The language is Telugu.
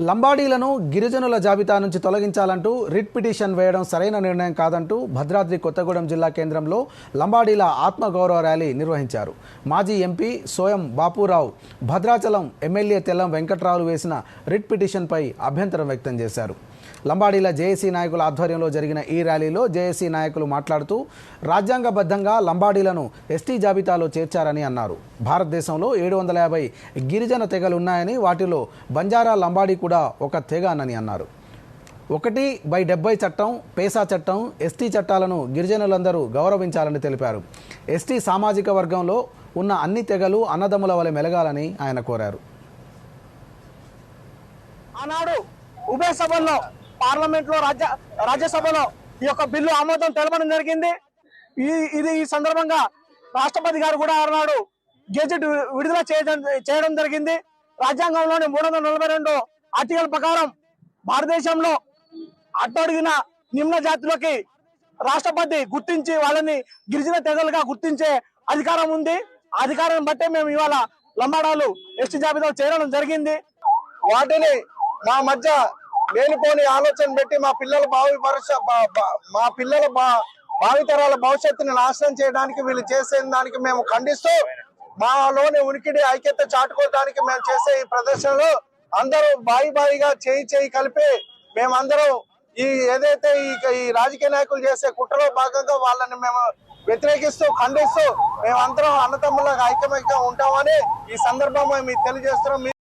లంబాడీలను గిరిజనుల జాబితా నుంచి తొలగించాలంటూ రిట్ పిటిషన్ వేయడం సరైన నిర్ణయం కాదంటూ భద్రాద్రి కొత్తగూడెం జిల్లా కేంద్రంలో లంబాడీల ఆత్మగౌరవ ర్యాలీ నిర్వహించారు. మాజీ ఎంపీ సోయం బాపురావు భద్రాచలం ఎమ్మెల్యే తెల్లం వెంకట్రావులు వేసిన రిట్ పిటిషన్పై అభ్యంతరం వ్యక్తం చేశారు. లంబాడీల జేఏసీ నాయకుల ఆధ్వర్యంలో జరిగిన ఈ ర్యాలీలో జేఏసీ నాయకులు మాట్లాడుతూ రాజ్యాంగబద్ధంగా లంబాడీలను ఎస్టీ జాబితాలో చేర్చారని అన్నారు. భారతదేశంలో ఏడు వందల యాభై గిరిజన తెగలు ఉన్నాయని వాటిలో బంజారా లంబాడీ కూడా ఒక తెగానని అన్నారు. ఒకటి బై డెబ్బై చట్టం పేసా చట్టం ఎస్టీ చట్టాలను గిరిజనులందరూ గౌరవించాలని తెలిపారు. ఎస్టీ సామాజిక వర్గంలో ఉన్న అన్ని తెగలు అన్నదమ్ముల వలె మెలగాలని ఆయన కోరారు. ఆనాడు ఉభయ సభల్లో పార్లమెంట్లో రాజ్య రాజ్యసభలో ఈ యొక్క బిల్లు ఆమోదం తెలపడం జరిగింది. ఈ ఇది ఈ సందర్భంగా రాష్ట్రపతి గారు కూడా ఆనాడు గెజెట్ విడుదల చేయడం చేయడం జరిగింది. రాజ్యాంగంలోని మూడు వందల నలభై రెండు ఆర్టికల్ ప్రకారం భారతదేశంలో అట్టడిగిన నిమ్న జాతులకి రాష్ట్రపతి గుర్తించి వాళ్ళని గిరిజన తెగలుగా గుర్తించే అధికారం ఉంది. అధికారం బట్టే మేము ఇవాళ లంబాడాలు ఎస్టీ జాబితా చేరడం జరిగింది. వాటిని మా మధ్య లేనిపోని ఆలోచన పెట్టి మా పిల్లల భావి మా పిల్లల బా- భావితరాల భవిష్యత్తుని నాశనం చేయడానికి వీళ్ళు చేసే దానికి మేము ఖండిస్తూ మాలోని ఉనికిడి ఐక్యత చాటుకోవడానికి మేము చేసే ఈ ప్రదర్శనలో అందరూ బాయి బాయిగా చేయి చేయి కలిపి మేమందరం ఈ ఏదైతే ఈ రాజకీయ నాయకులు చేసే కుట్రలో భాగంగా వాళ్ళని మేము వ్యతిరేకిస్తూ ఖండిస్తూ మేమందరం అన్నతమ్ములకు ఐక్యమైక్యం ఉంటామని ఈ సందర్భంగా మీకు తెలియజేస్తున్నాం.